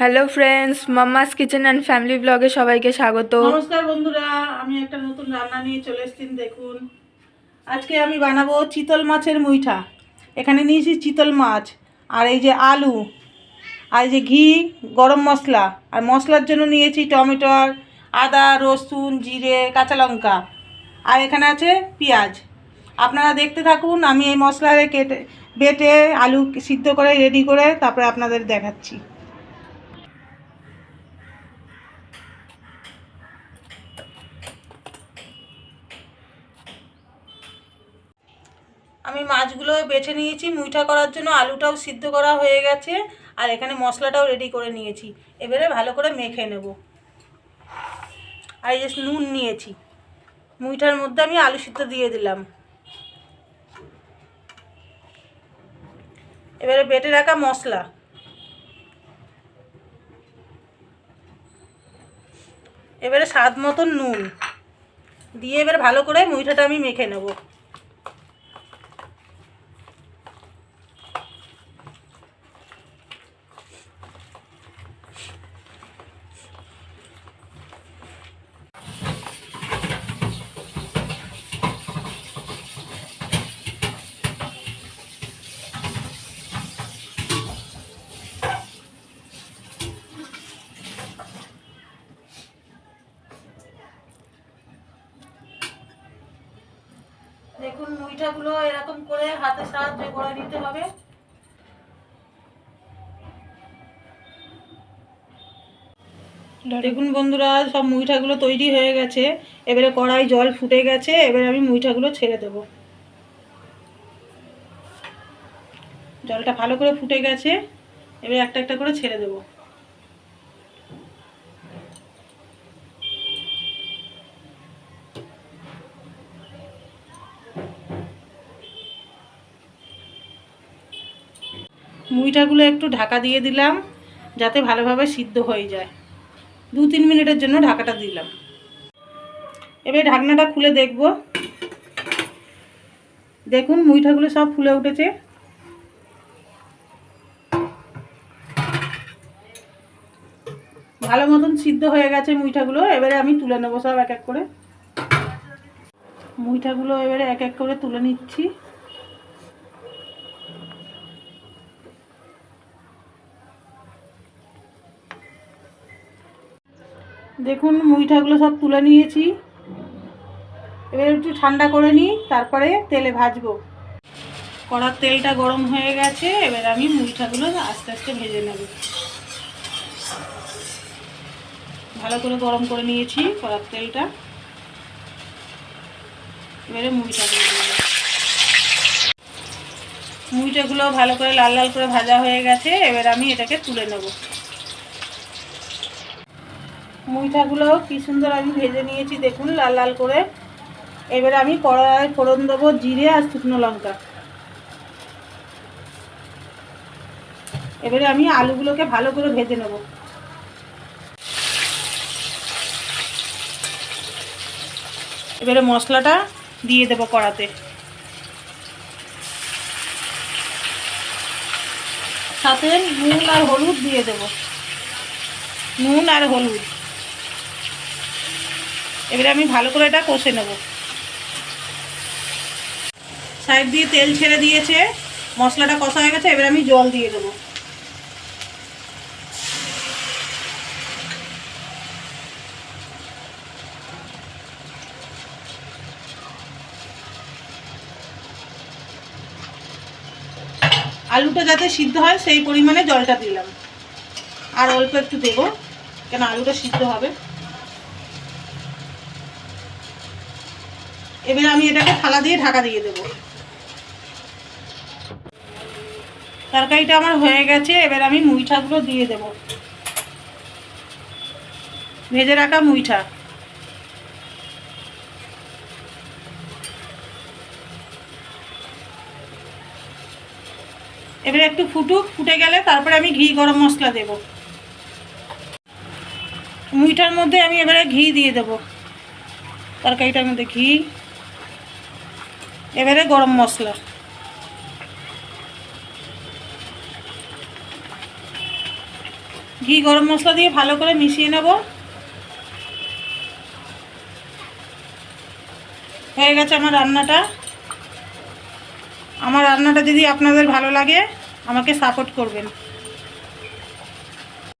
Hello friends mamma's kitchen and family ব্লগে সবাইকে স্বাগত। নমস্কার, বন্ধুরা। আমি একটা নতুন রান্না নিয়ে চলে এসেছি, দেখুন। আজকে আমি বানাবো চিতল মাছের মুইঠা। এখানে নিয়েছি চিতল মাছ, আর এই যে আলু, আর এই যে ঘি, গরম মশলা, আর মশলার জন্য নিয়েছি টমেটোর আদা, রসুন, জিরে, কাঁচা লঙ্কা, আর এখানে আছে পেঁয়াজ। আপনারা দেখতে থাকুন, আমি এই মশলা কেটে, বেটে আলু সিদ্ধ করে রেডি করে তারপরে আপনাদের দেখাচ্ছি। আমি মাছগুলো বেছে নিয়েছি, মুইঠা করার জন্য আলুটাও সিদ্ধ করা হয়ে গেছে, আর এখানে মশলাটাও রেডি করে নিয়েছি। এবারে ভালো করে মেখে নেব। আর এই যে নুন নিয়েছি, মুইঠার মধ্যে আমি আলু সিদ্ধ দিয়ে দিলাম। এবারে বেটে রাখা মশলা। এবারে স্বাদ মতন নুন। দিয়ে এবার ভালো করে মুইঠাটা আমি মেখে নেব। মুইঠাগুলো এরকম করে হাতে সাহায্যে করে নিতে হবে। দেখুন বন্ধুরা, সব মুইঠাগুলো তৈরি হয়ে গেছে। এবারে কড়াই জল ফুটে গেছে, এবারে আমি মুইঠাগুলো ছেড়ে দেব। জলটা ভালো করে ফুটে গেছে, এবারে একটা একটা করে ছেড়ে দেবো। মুইটাগুলো একটু ঢাকা দিয়ে দিলাম, যাতে ভালোভাবে সিদ্ধ হয়ে যায়। দু তিন মিনিটের জন্য ঢাকাটা দিলাম। এবার ঢাকনাটা খুলে দেখব। দেখুন মুইঠাগুলো সব ফুলে উঠেছে। ভালো মতন সিদ্ধ হয়ে গেছে মুইঠাগুলো এবারে আমি তুলে নেব সব এক এক করে। মুইঠাগুলো এবারে এক এক করে তুলে নিচ্ছি। দেখুন মুইঠাগুলো সব তুলে নিয়েছি। এবার একটু ঠান্ডা করে নিই, তারপরে তেলে ভাজবো। কড়ার তেলটা গরম হয়ে গেছে, এবার আমি মুইঠাগুলো আস্তে আস্তে ভেজে নেব। ভালো করে গরম করে নিয়েছি কড়ার তেলটা। এবারে মুইঠাগুলো। মুইটাগুলো ভালো করে লাল লাল করে ভাজা হয়ে গেছে, এবার আমি এটাকে তুলে নেব। মুইঠাগুলো কি সুন্দর আমি ভেজে নিয়েছি, দেখুন, লাল লাল করে। এবারে আমি কড়াই ফোড়ন দেবো জিরে আর শুকনো লঙ্কা। এবারে আমি আলুগুলোকে ভালো করে ভেজে নেব। এবারে মশলাটা দিয়ে দেবো কড়াতে। সাথে নুন আর হলুদ দিয়ে দেবো। নুন আর হলুদ। এবারে আমি ভালো করে এটা কষে নেব। সাইড দিয়ে তেল ছেড়ে দিয়েছে, মশলাটা কষা হয়ে গেছে, এবারে আমি জল দিয়ে দেবো। আলুটা যাতে সিদ্ধ হয়, সেই পরিমাণে জলটা দিলাম। আর অল্প একটু দেবো, কেন আলুটা সিদ্ধ হবে। এবার আমি এটাকে থালা দিয়ে ঢাকা দিয়ে দেবো। তরকারিটা আমার হয়ে গেছে, এবার আমি মুইঠাগুলো দিয়ে দেব। ভেজে রাখা মুইঠা। এবারে একটু ফুটুক, ফুটে গেলে তারপরে আমি ঘি গরম মশলা দেব। মুইটার মধ্যে আমি এবারে ঘি দিয়ে দেব। তরকারিটার মধ্যে ঘি। এবারে গরম মশলা। ঘি, গরম মশলা দিয়ে ভালো করে মিশিয়ে নেব। হয়ে গেছে আমার রান্নাটা। আমার রান্নাটা যদি আপনাদের ভালো লাগে, আমাকে সাপোর্ট করবেন।